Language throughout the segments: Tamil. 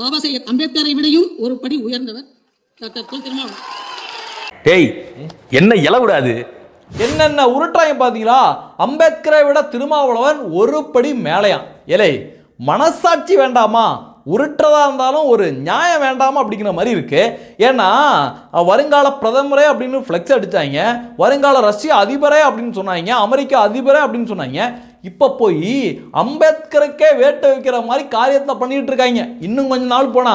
பாபா சாஹேப் அம்பேத்கரை விடையும் ஒரு படி உயர்ந்தவர் டாக்டர் தொல் திருமாவளவன். டேய் என்ன இலவிடாது என்னென்ன உருட்டாங்க பார்த்தீங்களா அம்பேத்கரை விட திருமாவளவன் ஒரு படி மேலையாம். ஏலே மனசாட்சி வேண்டாமா? உருட்டுறதா இருந்தாலும் ஒரு நியாயம் வேண்டாமா அப்படிங்கிற மாதிரி இருக்கு. ஏன்னா வருங்கால பிரதமரே அப்படின்னு ஃப்ளெக்ஸ் அடிச்சாங்க. வருங்கால ரஷ்ய அதிபரே அப்படின்னு சொன்னாங்க. அமெரிக்க அதிபரே அப்படின்னு சொன்னாங்க. இப்போ போய் அம்பேத்கருக்கே வேட்டு வைக்கிற மாதிரி காரியத்தை பண்ணிட்டு இருக்காங்க. இன்னும் கொஞ்ச நாள் போனா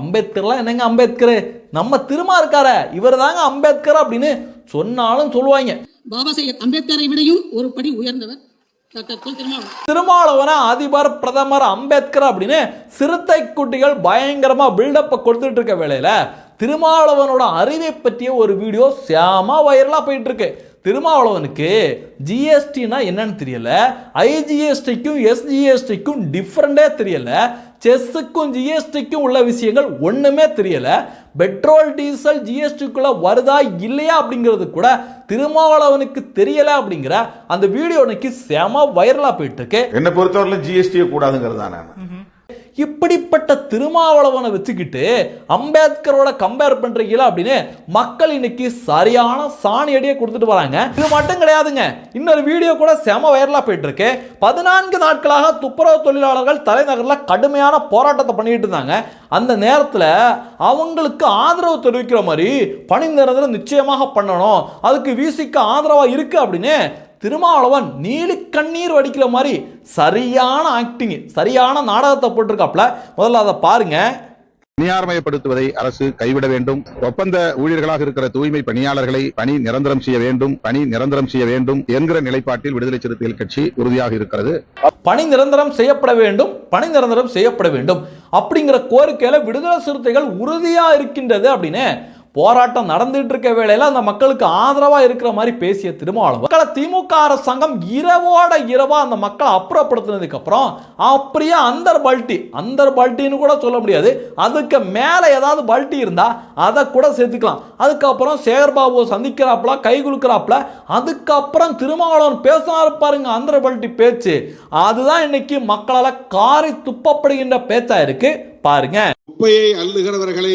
அம்பேத்கர்லாம் என்னங்க அம்பேத்கர்? நம்ம திருமா இருக்கார இவர் தாங்க அம்பேத்கர் அப்படின்னு சொன்னாலும் சொல்லுவாங்க. பாபா சாஹேப் அம்பேத்கரை விடையும் ஒரு படி உயர்ந்தவர் திருமாவளவன். அதிபர் பிரதமர் அம்பேத்கர் அப்படின்னு சிறுத்தை குட்டிகள் பயங்கரமா பில்டப்பை கொடுத்துட்டு இருக்க வேளையில திருமாவளவனோட அறிவை பற்றிய ஒரு வீடியோ செம வைரலா போயிட்டு இருக்கு. திருமாவளவனுக்கு ஜிஎஸ்டினா என்னன்னு தெரியல. ஐஜிஎஸ்டிக்கும் எஸ்ஜிஎஸ்டிக்கும் டிஃப்ரெண்டே தெரியல. செஸ்ஸுக்கும் ஜிஎஸ்டிக்கும் உள்ள விஷயங்கள் ஒண்ணுமே தெரியல. பெட்ரோல் டீசல் ஜிஎஸ்டிக்குள்ள வருதா இல்லையா அப்படிங்கிறது கூட திருமாவளவனுக்கு தெரியல அப்படிங்கிற அந்த வீடியோ இன்னைக்கு செம வைரலா போயிட்டு இருக்கு. என்னை பொறுத்தவரையிலும் ஜிஎஸ்டியே கூடாதுங்கிறது தான் நான் இப்படிப்பட்ட திருமாவளவனை வச்சுக்கிட்டு அம்பேத்கரோட கம்பேர் பண்றீங்களா அப்படின்னு மக்கள் இன்னைக்கு சரியான சாணி அடியை கொடுத்துட்டு வராங்க. இது மட்டும் கிடையாதுங்க. இன்னொரு வீடியோ கூட செம வைரலா போயிட்டு இருக்கு பதினான்கு நாட்களாக துப்புரவு தொழிலாளர்கள் தலைநகரில் கடுமையான போராட்டத்தை பண்ணிட்டு இருந்தாங்க. அந்த நேரத்தில் அவங்களுக்கு ஆதரவு தெரிவிக்கிற மாதிரி பணி நிரந்தரம் நிச்சயமாக பண்ணணும். அதுக்கு விசிக்கு ஆதரவாக இருக்கு அப்படின்னு திருமாவளவன் நீலி கண்ணீர் வடிக்கிற மாதிரி சரியான ஆக்டிங் சரியான நாடகத்தை போட்டிருக்காப்ல முதல்ல அதை பாருங்க. தனியார்மயப்படுத்துவதை அரசு கைவிட வேண்டும். ஒப்பந்த ஊழியர்களாக இருக்கிற தூய்மை பணியாளர்களை பணி நிரந்தரம் செய்ய வேண்டும். பணி நிரந்தரம் செய்ய வேண்டும் என்கிற நிலைப்பாட்டில் விடுதலை சிறுத்தைகள் கட்சி உறுதியாக இருக்கிறது. பணி நிரந்தரம் செய்யப்பட வேண்டும். பணி நிரந்தரம் செய்யப்பட வேண்டும். அப்படிங்கிற கோரிக்கையில விடுதலை சிறுத்தைகள் உறுதியா இருக்கின்றது அப்படின்னு போராட்டம் நடந்துட்டு இருக்க வேலையில அந்த மக்களுக்கு ஆதரவா இருக்கிற மாதிரி பேசிய திருமாவளவன் மக்களை திமுக அரசாங்கம் இரவோட இரவா அந்த மக்களை அப்புறப்படுத்தினதுக்கு அப்புறம் அப்படியே அந்தர் பல்ட்டி அந்தர் பல்ட்டின்னு கூட சொல்ல முடியாது. அதுக்கு மேல ஏதாவது பல்ட்டி இருந்தா அதை கூட சேர்த்துக்கலாம். அதுக்கப்புறம் சேகர்பாபு சந்திக்கிறாப்புல கை குலுக்கிறாப்புல அதுக்கப்புறம் திருமாவளவன் பேசினாரு பாருங்க அந்தர் பல்ட்டி பேச்சு. அதுதான் இன்னைக்கு மக்களால காரி துப்பப்படுகின்ற பேச்சா இருக்கு. பாருங்க. குப்பையை அள்ளுகிறவர்களை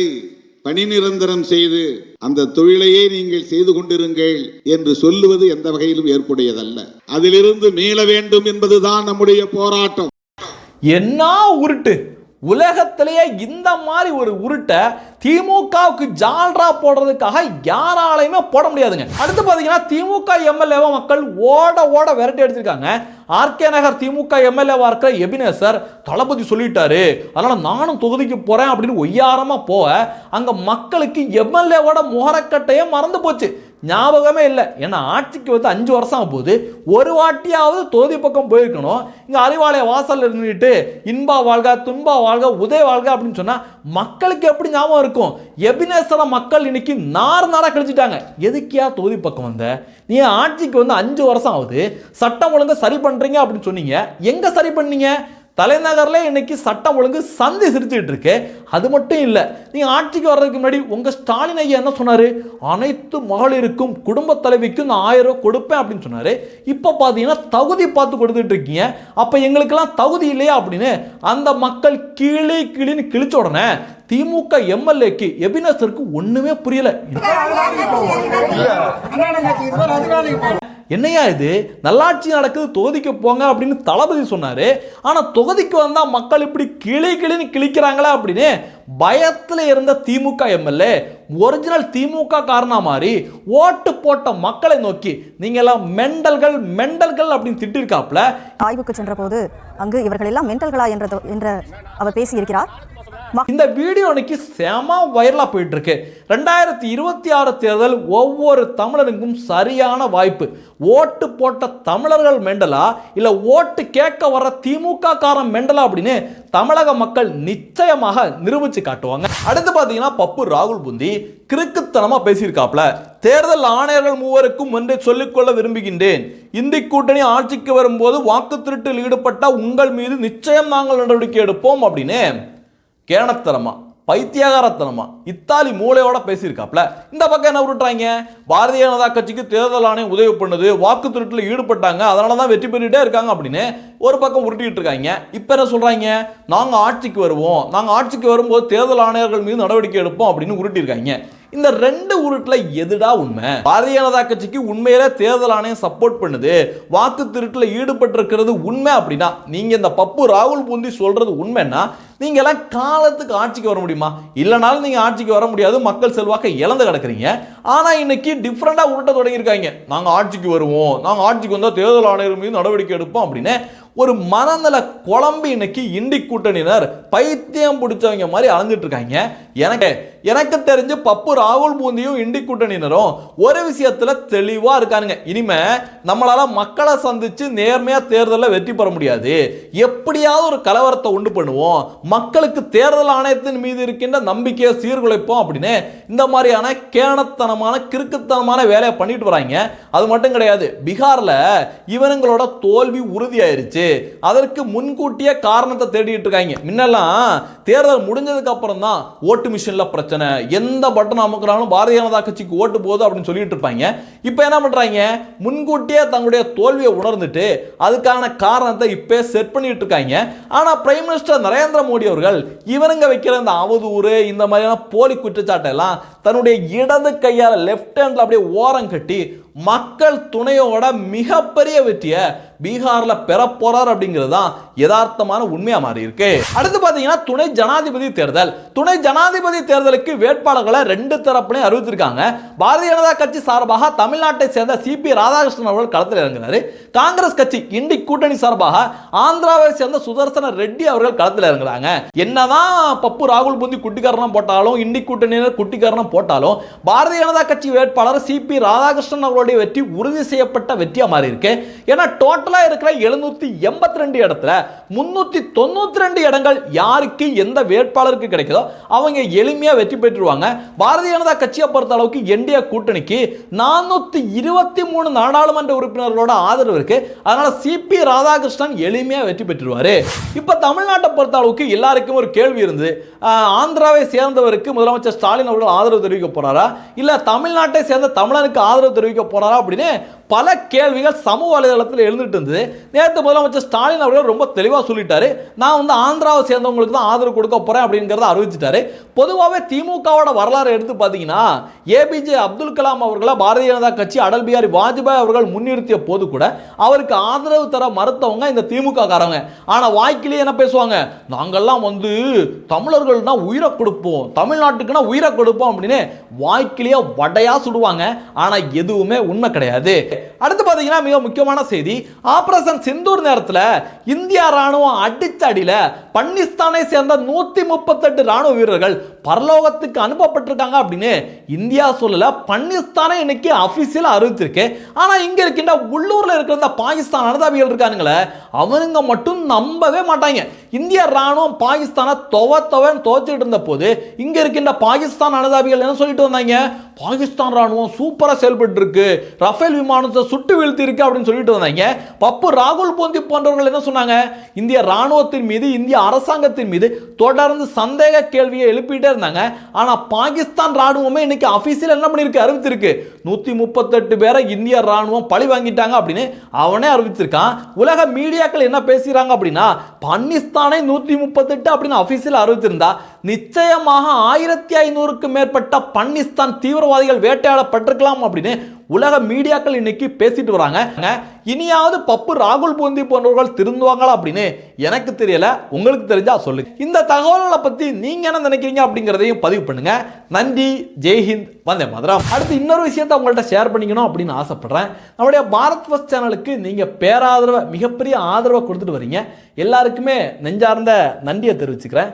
பணி நிரந்தரம் செய்து அந்த தொழிலையே நீங்கள் செய்து கொண்டிருங்கள் என்று சொல்லுவது எந்த வகையிலும் ஏற்புடையதல்ல. அதிலிருந்து மீள வேண்டும் என்பதுதான் நம்முடைய போராட்டம். என்ன உருட்டு? உலகத்திலேயே இந்த மாதிரி ஒரு உருட்டை திமுகவுக்கு ஜால்ரா போடுறதுக்காக யாராலையுமே போட முடியாதுங்க. அடுத்து பார்த்தீங்கன்னா திமுக எம்எல்ஏவை மக்கள் ஓட ஓட விரட்டி அடிச்சிருக்காங்க. ஆர்கே நகர் திமுக எம்எல்ஏவா இருக்கிற எபினேசர் தளபதி சொல்லிட்டாரு. அதனால நானும் தொகுதிக்கு போறேன் அப்படின்னு ஒய்யாரமா போக அங்க மக்களுக்கு எம்எல்ஏவோட முகரக்கட்டையே மறந்து போச்சு. ஞாபகமே இல்லை. ஏன்னா ஆட்சிக்கு வந்து அஞ்சு வருஷம் ஆகும் போகுது ஒரு வாட்டியாவது தொகுதி பக்கம் போயிருக்கணும். இங்கே அறிவாலய வாசல் இருந்துட்டு இன்பா வாழ்க துன்பா வாழ்க உதய வாழ்க அப்படின்னு சொன்னால் மக்களுக்கு எப்படி ஞாபகம் இருக்கும்? எபினேசர மக்கள் இன்னைக்கு நார் நாராக கழிச்சிட்டாங்க எதுக்கியா தொகுதி பக்கம் வந்த? நீ ஆட்சிக்கு வந்து அஞ்சு வருஷம் ஆகுது? சட்டம் ஒழுங்கு சரி பண்ணுறீங்க அப்படின்னு சொன்னீங்க. எங்கே சரி பண்ணீங்க? தலைநகரில் இன்னைக்கு சட்டம் ஒழுங்கு சந்தி சிரிச்சுக்கிட்டு இருக்கு அது மட்டும் இல்லை நீங்கள் ஆட்சிக்கு வர்றதுக்கு முன்னாடி உங்கள் ஸ்டாலின் ஐயா என்ன சொன்னார் அனைத்து மகளிருக்கும் குடும்ப தலைவிக்கும் நான் ஆயிரம் ரூபா கொடுப்பேன் அப்படின்னு சொன்னார் இப்போ பார்த்தீங்கன்னா தகுதி பார்த்து கொடுத்துட்டு இருக்கீங்க அப்போ எங்களுக்கெல்லாம் தகுதி இல்லையா அப்படின்னு அந்த மக்கள் கீழே கிளின்னு கிழிச்ச உடனே திமுக எம்எல்ஏக்கு எபினஸருக்கு ஒன்றுமே புரியலை என்னையா இது? நல்லாட்சி நடக்குது தொகுதிக்கு போங்க அப்படின்னு தளபதி சொன்னார். ஆனால் தொகுதிக்கு வந்தால் மக்கள் இப்படி கிளி கிளின்னு கிழிக்கிறாங்களா அப்படின்னு பயத்தில் இருந்த திமுக எம்எல்ஏ ஒரிஜினல் திமுக காரணா மாதிரி ஓட்டு போட்ட மக்களை நோக்கி நீங்க எல்லாம் மெண்டல்கள் மெண்டல்கள் அப்படின்னு திட்டிருக்காப்ல ஆய்வுக்கு சென்றபோது அங்கு இவர்கள் எல்லாம் மென்டல்களா என்ற என்ற அவர் பேசியிருக்கிறார். இந்த வீடியோ இன்னைக்கு செம வைரலாக போயிட்டு இருக்கு ரெண்டாயிரத்தி இருபத்தி ஆறு தேர்தல் ஒவ்வொரு தமிழனுக்கும் சரியான வாய்ப்பு. ஓட்டு போட்ட தமிழர்கள் மெண்டலா? இல்லை ஓட்டு கேட்க வர திமுக காரன் மெண்டலா அப்படின்னு தமிழக மக்கள் நிச்சயமாக நிரூபிச்சு காட்டுவாங்க. அடுத்து பார்த்தீங்கன்னா பப்பு ராகுல் புந்தி. கிறுக்குத்தனமா பேசியிருக்காப்ல. தேர்தல் ஆணையர்கள் மூவருக்கும் ஒன்றை சொல்லிக்கொள்ள விரும்புகின்றேன். இந்தி கூட்டணி ஆட்சிக்கு வரும்போது வாக்கு திருட்டில் ஈடுபட்ட உங்கள் மீது நிச்சயம் நாங்கள் நடவடிக்கை எடுப்போம் அப்படின்னு கேணத்தனமா பைத்தியகாரத்தனமா? இத்தாலி மூளையோட பேசியிருக்காப்ல. இந்த பக்கம் என்ன விட்டுறாங்க பாரதிய ஜனதா கட்சிக்கு தேர்தல் ஆணையம் உதவி பண்ணுது வாக்கு திருட்டில் ஈடுபட்டாங்க அதனால தான் வெற்றி பெற்றுட்டே இருக்காங்க அப்படின்னு ஒரு பக்கம் உருட்டிட்டு இருக்காங்க. இப்போ என்ன சொல்றாங்க? நாங்க ஆட்சிக்கு வருவோம். நாங்க ஆட்சிக்கு வரும்போது தேர்தல் ஆணையர்கள் மீது நடவடிக்கை எடுப்போம் அப்படின்னு உருட்டியிருக்காங்க. இந்த ரெண்டு உருட்டில் எதுடா உண்மை? பாரதிய ஜனதா கட்சிக்கு உண்மையிலே தேர்தல் ஆணையம் சப்போர்ட் பண்ணுது வாக்கு திருட்டில் ஈடுபட்டிருக்கிறது உண்மை அப்படின்னா நீங்க இந்த பப்பு ராகுல் பூந்தி சொல்றது உண்மைன்னா நீங்க எல்லாம் காலத்துக்கு ஆட்சிக்கு வர முடியுமா? இல்லைனாலும் நீங்கள் ஆட்சிக்கு வர முடியாது. மக்கள் செல்வாக்கை இழந்து கிடக்குறீங்க. ஆனால் இன்னைக்கு டிஃப்ரெண்ட்டாக உருட்ட தொடங்கியிருக்காங்க. நாங்கள் ஆட்சிக்கு வருவோம். நாங்கள் ஆட்சிக்கு வந்தால் தேர்தல் ஆணையர் மீது நடவடிக்கை எடுப்போம் அப்படின்னு ஒரு மனநல குழம்பு இன்னைக்கு இண்டி கூட்டணியினர் பைத்தியம் பிடிச்சவங்க மாதிரி அலைஞ்சிட்டு இருக்காங்க எனக்கு எனக்கு தெரிஞ்சு பப்பு ராகுல் பூந்தியும் இண்டி கூட்டணியினரும் ஒரு விஷயத்துல தெளிவா இருக்கானுங்க. இனிமே நம்மளால மக்களை சந்திச்சு நேர்மையா தேர்தலில் வெற்றி பெற முடியாது. எப்படியாவது ஒரு கலவரத்தை உண்டு பண்ணுவோம். மக்களுக்கு தேர்தல் ஆணையத்தின் மீது இருக்கின்ற நம்பிக்கையை சீர்குலைப்போம் அப்படின்னு இந்த மாதிரியான கேணத்தனமான கிறுக்குத்தனமான வேலையை பண்ணிட்டு வராங்க. அது மட்டும் கிடையாது பீகாரில் இவனுங்களோட தோல்வி உறுதியாயிருச்சு. அதற்கு முன்கூட்டியே காரணத்தை தேடிட்டு இருக்காங்க. முன்னெல்லாம் தேர்தல் முடிஞ்சதுக்கு அப்புறம் தான் ஓட்டு மிஷின்ல பிரச்சனை. எந்த பட்டன் அமுக்கிறாலும் பாரதிய ஜனதா கட்சிக்கு ஓட்டு போகுது அப்படின்னு சொல்லிட்டு இருப்பாங்க. இப்போ என்ன பண்றாங்க? முன்கூட்டியே தங்களுடைய தோல்வியை உணர்ந்துட்டு அதுக்கான காரணத்தை இப்போ செட் பண்ணிட்டு இருக்காங்க. ஆனால் பிரைம் மினிஸ்டர் நரேந்திர மோடி அவர்கள் இவனுங்க வைக்கிற இந்த அவதூறு இந்த மாதிரியான போலி குற்றச்சாட்டை எல்லாம் தன்னுடைய இடது கையால் லெஃப்ட் ஹேண்டில் அப்படியே ஓரம் கட்டி மக்கள் துணையோட மிகப்பெரிய வெற்றியை பீகார்ல பெற போறார் அப்படிங்கிறது தான் யதார்த்தமான உண்மையா மாறி இருக்கு அடுத்து பாத்தீங்கன்னா துணை ஜனாதிபதி தேர்தல். துணை ஜனாதிபதி தேர்தலுக்கு வேட்பாளர்களை ரெண்டு தரப்புலையும் அறிவித்திருக்காங்க. பாரதிய ஜனதா கட்சி சார்பாக தமிழ்நாட்டை சேர்ந்த சிபி ராதாகிருஷ்ணன் அவர்கள் களத்தில் இறங்கினார். காங்கிரஸ் கட்சி இண்டி கூட்டணி சார்பாக ஆந்திராவை சேர்ந்த சுதர்சன ரெட்டி அவர்கள் களத்தில் இறங்குறாங்க. என்னதான் பப்பு ராகுல் பூந்தி குட்டிக்காரணம் போட்டாலும் இண்டி கூட்டணியினர் குட்டிக்காரணம் போட்டாலும் பாரதிய ஜனதா கட்சி வேட்பாளர் சிபி ராதாகிருஷ்ணன் அவருடைய வெற்றி உறுதி செய்யப்பட்ட வெற்றியா மாறி இருக்கு. ஏன்னா டோட்டலா இருக்கிற எழுநூத்தி எண்பத்தி ரெண்டு இடத்துல முன்னூத்தி தொண்ணூத்தி ரெண்டு இடங்கள் யாருக்கு எந்த வேட்பாளருக்கு கிடைக்குதோ அவங்க எளிமையா வெற்றி பெற்றுருவாங்க. பாரதிய ஜனதா கட்சியை பொறுத்த அளவுக்கு என்டிஏ கூட்டணிக்கு நானூத்தி இருபத்தி மூணு நாடாளுமன்ற உறுப்பினர்களோட ஆதரவு இருக்கு. அதனால சிபி ராதாகிருஷ்ணன் எளிமையா வெற்றி பெற்றுருவாரு. இப்ப தமிழ்நாட்டை பொறுத்த அளவுக்கு எல்லாருக்கும் ஒரு கேள்வி இருந்தது. ஆந்திராவை சேர்ந்தவருக்கு முதலமைச்சர் ஸ்டாலின் அவர்கள் ஆதரவு தெரிவிக்க போறாரா? இல்ல தமிழ்நாட்டை சேர்ந்த தமிழனுக்கு ஆதரவு தெரிவிக்க போறாரா அப்படின்னு பல கேள்விகள் சமூக வலைதளத்தில் எழுந்துட்டு இருந்தது. நேற்று முதலமைச்சர் ஸ்டாலின் அவர்கள் ரொம்ப தெளிவாக சொல்லிட்டாரு. நான் வந்து ஆந்திராவை சேர்ந்தவங்களுக்கு தான் ஆதரவு கொடுக்க போறேன் அப்படிங்கிறத அறிவிச்சிட்டாரு. பொதுவாகவே திமுகவோட வரலாறு எடுத்து பார்த்தீங்கன்னா ஏபிஜே அப்துல் கலாம் அவர்களை பாரதிய ஜனதா கட்சி அடல் பிஹாரி வாஜ்பாய் அவர்கள் முன்னிறுத்திய போது கூட அவருக்கு ஆதரவு தர மறுத்தவங்க இந்த திமுக காரங்க ஆனா வாய்க்கிலேயே என்ன பேசுவாங்க? நாங்கள்லாம் வந்து தமிழர்கள்னா உயிரை கொடுப்போம். தமிழ்நாட்டுக்குன்னா உயிரை கொடுப்போம் அப்படின்னு வாய்க்கிலேயே வடையா சுடுவாங்க. ஆனா எதுவுமே உண்மை கிடையாது. அடுத்து பாத்தீங்கன்னா மிக முக்கியமான செய்தி. ஆபரேஷன் சிந்தூர் நேரத்துல இந்தியா ராணுவம் அடிச்ச அடியில பன்னிஸ்தானை சேர்ந்த நூத்தி முப்பத்தெட்டு ராணுவ வீரர்கள் பரலோகத்துக்கு அனுப்பப்பட்டிருக்காங்க அப்படின்னு இந்தியா சொல்லல. பன்னிஸ்தானே இன்னைக்கு அபிஷியல் அறிவிச்சிருக்கு. ஆனா இங்க இருக்கின்ற உள்ளூர்ல இருக்கிற இந்த பாகிஸ்தான் அனுதாபிகள் இருக்கானுங்களே அவனுங்க மட்டும் நம்பவே மாட்டாங்க. இந்திய ராணுவம் பாகிஸ்தானை தொவ தொவன்னு துவச்சிட்டு இருந்த போது இங்க இருக்கின்ற பாகிஸ்தான் அனுதாபிகள் என்ன சொல்லிட்டு வந்தாங்க? பாகிஸ்தான் ராணுவம் சூப்பரா செயல்பட்டு இருக்கு ரஃபேல் விமானத்தை சுட்டு வீழ்த்தி இருக்கு அப்படின்னு சொல்லிட்டு வந்தாங்க. பப்பு ராகுல் போந்தி போன்றவர்கள் என்ன சொன்னாங்க? இந்திய ராணுவத்தின் மீது இந்திய அரசாங்கத்தின் மீது தொடர்ந்து சந்தேக கேள்வியை எழுப்பிட்டே இருந்தாங்க. ஆனா பாகிஸ்தான் ராணுவமே இன்னைக்கு அபிஷியல் என்ன பண்ணிருக்கு அறிவித்திருக்கு. நூத்தி முப்பத்தெட்டு பேரை இந்திய ராணுவம் பழி வாங்கிட்டாங்க அப்படின்னு அவனே அறிவித்திருக்கான். உலக மீடியாக்கள் என்ன பேசுறாங்க அப்படின்னா பாகிஸ்தானை நூத்தி முப்பத்தெட்டு அப்படின்னு அபிஷியல் அறிவித்திருந்தா நிச்சயமாக ஆயிரத்தி ஐநூறுக்கு மேற்பட்ட பன்னிஸ்தான் தீவிரவாதிகள் வேட்டையாடப்பட்டிருக்கலாம் அப்படின்னு உலக மீடியாக்கள் இன்னைக்கு பேசிட்டு வராங்க. இனியாவது பப்பு ராகுல் பூந்தி போன்றவர்கள் திருந்துவாங்களா அப்படின்னு எனக்கு தெரியல. உங்களுக்கு தெரிஞ்சா சொல்லுங்க இந்த தகவல்களை பத்தி நீங்க என்ன நினைக்கிறீங்க அப்படிங்கிறதையும் பதிவு பண்ணுங்க. நன்றி ஜெய்ஹிந்த் வந்தே மதுரம். அடுத்து இன்னொரு விஷயத்தை உங்கள்கிட்ட ஷேர் பண்ணிக்கணும் அப்படின்னு ஆசைப்படுறேன். நம்முடைய பாரத் ஃபஸ்ட் சேனலுக்கு நீங்க பேராதரவை மிகப்பெரிய ஆதரவை கொடுத்துட்டு வரீங்க. எல்லாருக்குமே நெஞ்சார்ந்த நன்றியை தெரிவிச்சுக்கிறேன்.